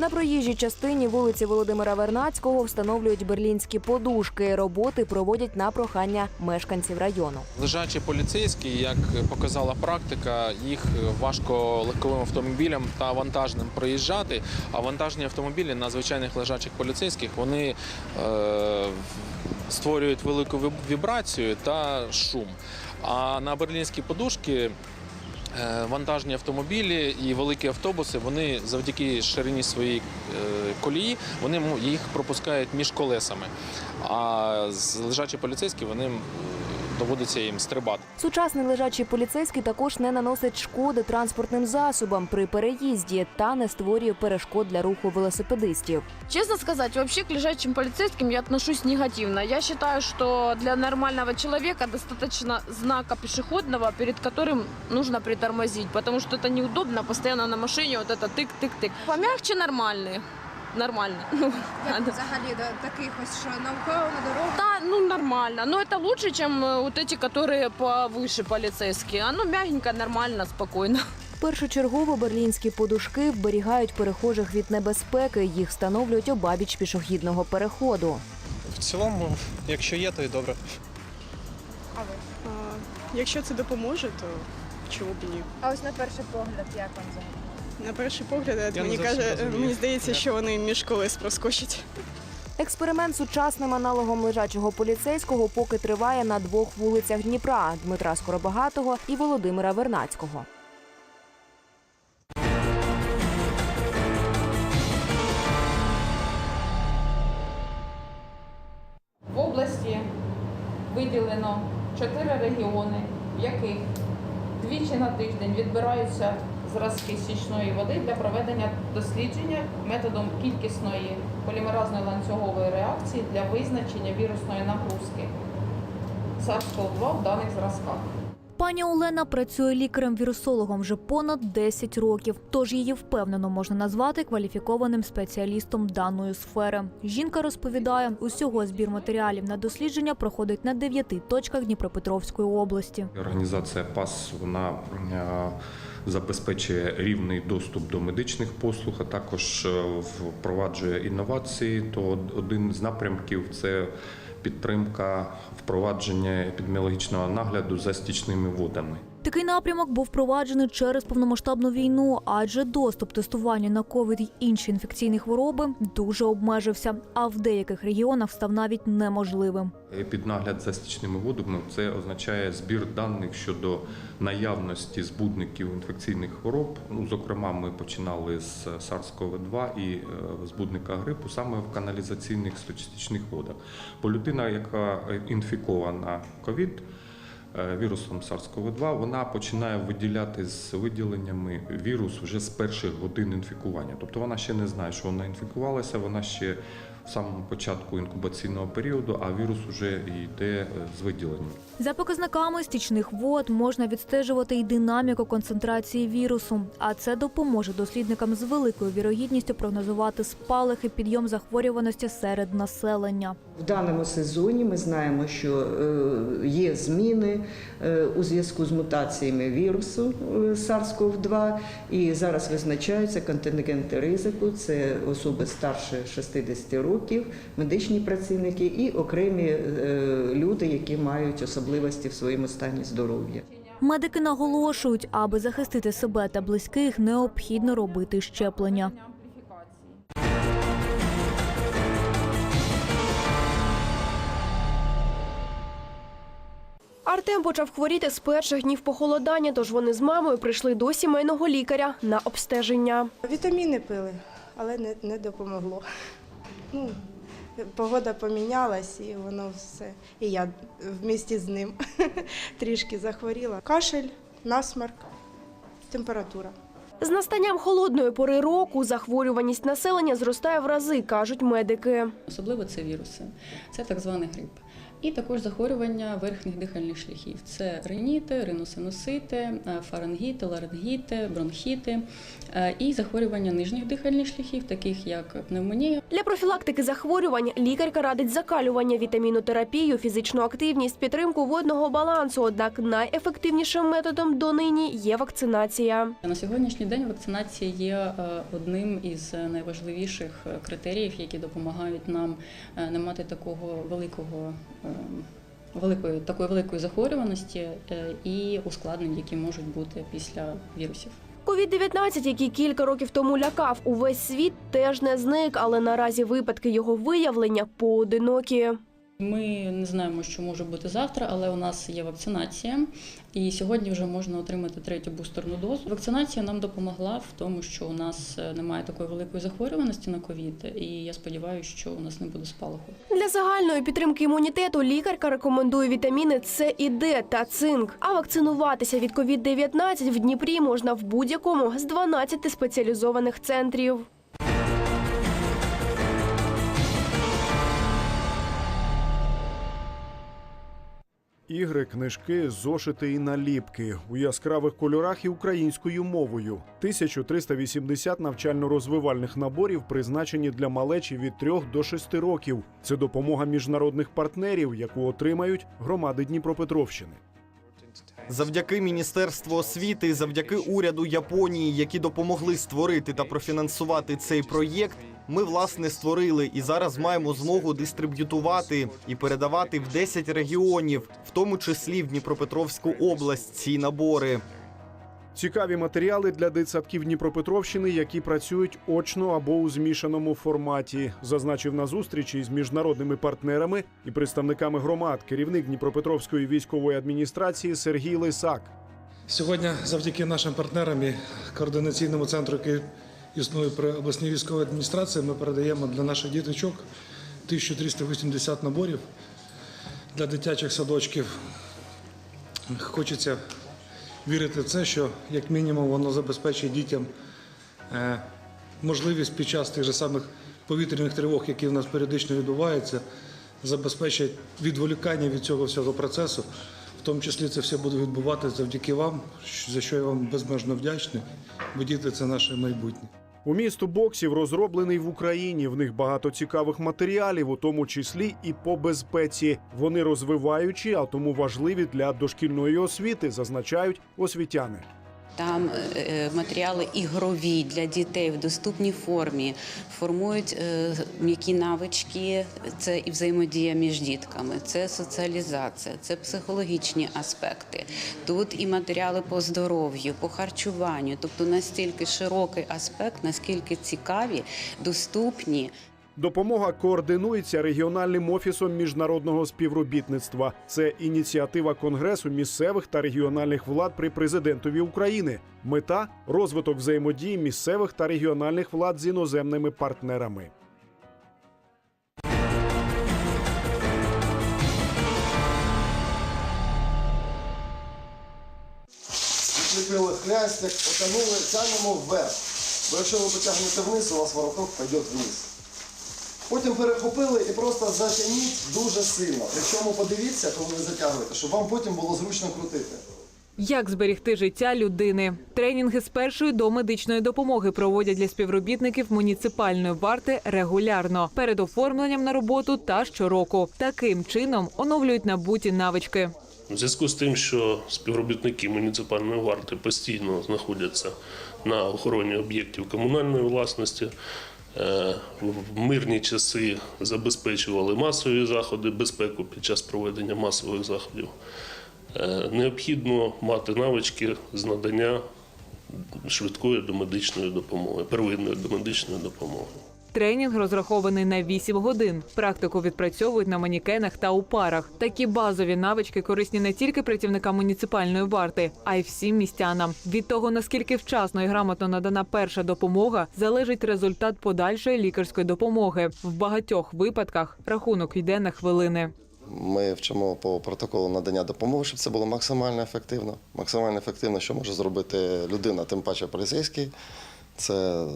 На проїжджій частині вулиці Володимира Вернацького встановлюють берлінські подушки. Роботи проводять на прохання мешканців району. Лежачі поліцейські, як показала практика, їх важко легковим автомобілям та вантажним проїжджати. А вантажні автомобілі на звичайних лежачих поліцейських вони е, створюють велику віб- вібрацію та шум. А на берлінські подушки. Е, Вантажні автомобілі і великі автобуси вони завдяки ширині своєї е, колії вони їх пропускають між колесами. А лежачі поліцейські вони доводиться їм стрибати. Сучасний лежачий поліцейський також не наносить шкоди транспортним засобам при переїзді та не створює перешкод для руху велосипедистів. Честно сказать, вообще к лежачим полицейским я отношусь негативно. Я считаю, что для нормального человека достаточно знака пешеходного, перед которым нужно притормозить, потому что это неудобно постоянно на машине вот это тык-тык-тык. Помягче нормальные. Нормально. Ну, Як надо. взагалі до таких ось, що навколо на дорогу? Да, ну нормально. Но это лучше, чем э, вот эти, которые повыше полицейские. Оно мягенько, нормально, спокойно. Першочергово берлінські подушки вберігають перехожих від небезпеки. Їх встановлюють обабіч пішохідного переходу. В цілому, якщо є, то і добре. А ви? А, Якщо це допоможе, то чому б і ні? А ось на перший погляд, як вам взагалі? На перший погляд, мені каже, мені здається, що вони між колес проскочать. Експеримент з сучасним аналогом лежачого поліцейського поки триває на двох вулицях Дніпра Дмитра Скоробагатого і Володимира Вернацького. В області виділено чотири регіони, в яких двічі на тиждень відбираються зразки стічної води для проведення дослідження методом кількісної полімеразної ланцюгової реакції для визначення вірусної нагрузки SARS-CoV-2 в даних зразках. Пані Олена працює лікарем-вірусологом вже понад 10 років, тож її впевнено можна назвати кваліфікованим спеціалістом даної сфери. Жінка розповідає, усього збір матеріалів на дослідження проходить на дев'яти точках Дніпропетровської області. Організація ПАС вона е, забезпечує рівний доступ до медичних послуг, а також е, впроваджує інновації. То один з напрямків це підтримка впровадження епідеміологічного нагляду за стічними водами. Такий напрямок був впроваджений через повномасштабну війну, адже доступ тестування на ковід й інші інфекційні хвороби дуже обмежився, а в деяких регіонах став навіть неможливим. Піднагляд за стічними водами це означає збір даних щодо наявності збудників інфекційних хвороб. Ну, зокрема, ми починали з SARS-CoV-2 і е, збудника грипу саме в каналізаційних стічних водах. Бо людина, яка інфікована ковід. Е, Вірусом SARS-CoV-2 вона починає виділяти з виділеннями вірус вже з перших годин інфікування. Тобто вона ще не знає, що вона інфікувалася, вона ще в самому початку інкубаційного періоду, а вірус вже йде е, з виділенням. За показниками стічних вод можна відстежувати й динаміку концентрації вірусу, а це допоможе дослідникам з великою вірогідністю прогнозувати спалах і підйом захворюваності серед населення. В даному сезоні ми знаємо, що е, є зміни е, у зв'язку з мутаціями вірусу е, SARS-CoV-2, і зараз визначаються контингенти ризику. Це особи старше 60 років, медичні працівники і окремі е, люди, які мають особливості в своєму стані здоров'я. Медики наголошують, аби захистити себе та близьких, необхідно робити щеплення. Артем почав хворіти з перших днів похолодання, тож вони з мамою прийшли до сімейного лікаря на обстеження. Вітаміни пили, але не, не допомогло. Ну, погода помінялась і воно все. І я в місті з ним трішки захворіла. Кашель, насмарк, температура. З настанням холодної пори року захворюваність населення зростає в рази, кажуть медики. Особливо це віруси. Це так званий грип. І також захворювання верхніх дихальних шляхів: це риніти, риносинусити, е, фарингіти, ларингіти, бронхіти е, і захворювання нижніх дихальних шляхів, таких як пневмонія, Для профілактики захворювань лікарка радить закалювання, вітамінотерапію, фізичну активність, підтримку водного балансу. Однак найефективнішим методом донині є вакцинація. На сьогоднішній день вакцинація є е, одним із найважливіших критеріїв, які допомагають нам не мати такого великого. Е, Великої такої великої захворюваності е, і ускладнень, які можуть бути після вірусів. Ковід-19, який кілька років тому лякав увесь світ, теж не зник, але наразі випадки його виявлення поодинокі. Ми не знаємо, що може бути завтра, але у нас є вакцинація, і сьогодні вже можна отримати третю бустерну дозу. Вакцинація нам допомогла в тому, що у нас е, немає такої великої захворюваності на ковід, і я сподіваюся, що у нас не буде спалаху. Для загальної підтримки імунітету лікарка рекомендує вітаміни С і Д та цинк. А вакцинуватися від ковід-19 в Дніпрі можна в будь-якому з 12 спеціалізованих центрів. Ігри, книжки, зошити і наліпки у яскравих кольорах і українською мовою. 1380 навчально-розвивальних наборів призначені для малечі від 3 до 6 років. Це допомога міжнародних партнерів, яку отримають громади Дніпропетровщини. Завдяки Міністерству освіти, завдяки уряду Японії, які допомогли створити та профінансувати цей проєкт, ми власне створили і зараз маємо змогу дистриб'ютувати і передавати в 10 регіонів, в тому числі в Дніпропетровську область, ці набори. Цікаві матеріали для дитсадків Дніпропетровщини, які працюють очно або у змішаному форматі, зазначив на зустрічі з міжнародними партнерами і представниками громад керівник Дніпропетровської військової адміністрації Сергій Лисак. Сьогодні, завдяки нашим партнерам і координаційному центру, який існує при обласній військовій адміністрації, ми передаємо для наших діточок 1380 наборів для дитячих садочків. Хочеться вірити в це, що як мінімум воно забезпечить дітям е, можливість під час тих же самих повітряних тривог, які в нас періодично відбуваються, забезпечить відволікання від цього всього процесу. В тому числі це все буде відбуватися завдяки вам, за що я вам безмежно вдячний, бо діти це наше майбутнє. У місту боксів розроблений в Україні. В них багато цікавих матеріалів, у тому числі і по безпеці. Вони розвиваючі, а тому важливі для дошкільної освіти, зазначають освітяни. Там е, матеріали ігрові для дітей в доступній формі, формують е, м'які навички, це і взаємодія між дітками, це соціалізація, це психологічні аспекти. Тут і матеріали по здоров'ю, по харчуванню, тобто настільки широкий аспект, наскільки цікаві, доступні. Допомога координується регіональним офісом міжнародного співробітництва. Це ініціатива Конгресу місцевих та регіональних влад при президентові України. Мета розвиток взаємодії місцевих та регіональних влад з іноземними партнерами. Відліпили хлястик, потягнули, тягнемо вверх. Бо якщо ви потягнете вниз, у вас вороток пойде вниз. Потім перехопили і просто затягніть дуже сильно. Причому подивіться, коли ви затягуєте, щоб вам потім було зручно крутити. Як зберегти життя людини? Тренінги з першої до медичної допомоги проводять для співробітників муніципальної варти регулярно перед оформленням на роботу та щороку. Таким чином оновлюють набуті навички. У зв'язку з тим, що співробітники муніципальної варти постійно знаходяться на охороні об'єктів комунальної власності, в мирні часи забезпечували масові заходи, безпеку під час проведення масових заходів. Е, Необхідно мати навички з надання швидкої домедичної допомоги, первинної домедичної допомоги. Тренінг розрахований на 8 годин. Практику відпрацьовують на манікенах та у парах. Такі базові навички корисні не тільки працівникам муніципальної варти, а й всім містянам. Від того наскільки вчасно і грамотно надана перша допомога, залежить результат подальшої лікарської допомоги. В багатьох випадках рахунок йде на хвилини. Ми вчимо по протоколу надання допомоги, щоб це було максимально ефективно. Максимально ефективно, що може зробити людина, тим паче поліцейський. Це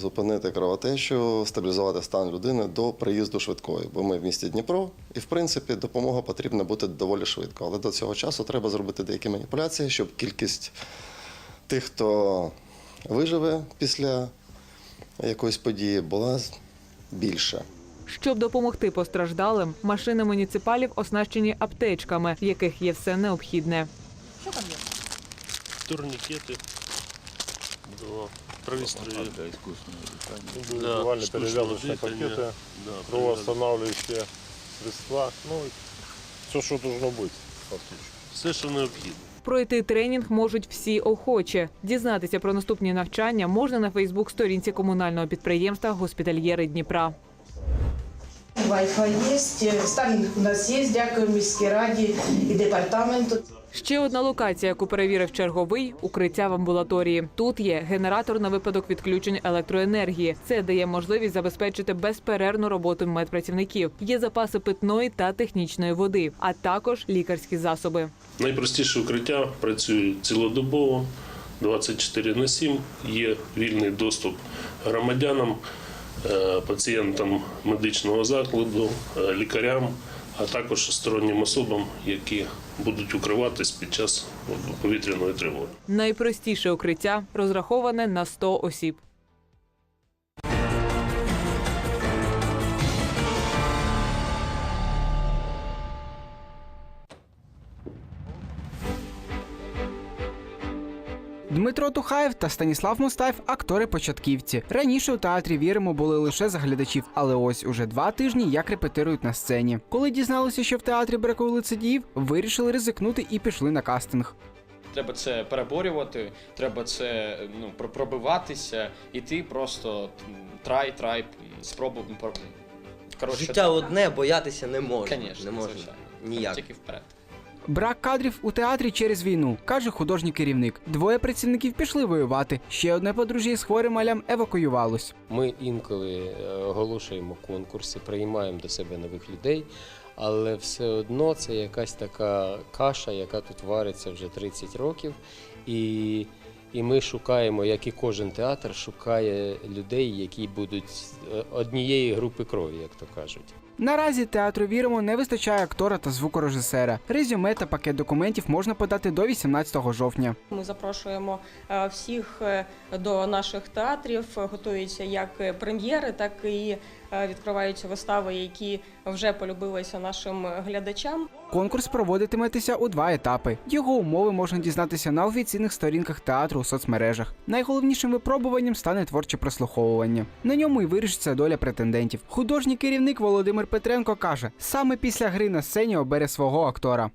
зупинити кровотечу, стабілізувати стан людини до приїзду швидкої. Бо ми в місті Дніпро, і в принципі допомога потрібна бути доволі швидко. Але до цього часу треба зробити деякі маніпуляції, щоб кількість тих, хто виживе після якоїсь події, була більша. Щоб допомогти постраждалим, машини муніципалів оснащені аптечками, в яких є все необхідне. Турнікети Да. Пристрої. Индивидуальные штучного перевязочные дыхания. пакеты, Да, кровоостанавливающие средства, ну, все, что должно быть, фактически. Все, що необхідно. Пройти тренінг можуть всі охочі. Дізнатися про наступні навчання можна на Фейсбук-сторінці комунального підприємства Госпітальєри Дніпра. Wi-Fi є, Starlink у нас є, дякую міській раді і департаменту. Ще одна локація, яку перевірив черговий укриття в амбулаторії. Тут є генератор на випадок відключень електроенергії. Це дає можливість забезпечити безперервну роботу медпрацівників. Є запаси питної та технічної води, а також лікарські засоби. Найпростіше укриття працює цілодобово, 24 на 7. Є вільний доступ громадянам, е, пацієнтам медичного закладу, е, лікарям, а також стороннім особам, які будуть укриватись під час повітряної тривоги. Найпростіше укриття розраховане на 100 осіб. Дмитро Тухаєв та Станіслав Мустаєв – актори-початківці. Раніше у театрі віримо були лише за глядачів, але ось уже два тижні як репетирують на сцені. Коли дізналися, що в театрі бракує лицедіїв, вирішили ризикнути і пішли на кастинг. Треба це переборювати, треба це ну, про- пробиватися, і ти просто трай, трай. Коротше, Життя одне, боятися не можна. Конечно, не можна. звичайно. Ніяк. Тільки вперед. Брак кадрів у театрі через війну, каже художній керівник. Двоє працівників пішли воювати. Ще одне подружжя з хворим малям евакуювалось. Ми інколи е, оголошуємо конкурси, приймаємо до себе нових людей, але все одно це якась така каша, яка тут вариться вже 30 років. І, і ми шукаємо, як і кожен театр, шукає людей, які будуть е, однієї групи крові, як то кажуть. Наразі театру віримо не вистачає актора та звукорежисера. Резюме та пакет документів можна подати до 18 жовтня. Ми запрошуємо е, всіх е, до наших театрів. Готуються як прем'єри, так і відкриваються вистави, які вже полюбилися нашим глядачам. Конкурс проводитиметься у два етапи. Його умови можна дізнатися на офіційних сторінках театру у соцмережах. Найголовнішим випробуванням стане творче прослуховування. На ньому й вирішиться доля претендентів. Художній керівник Володимир Петренко каже: саме після гри на сцені обере свого актора.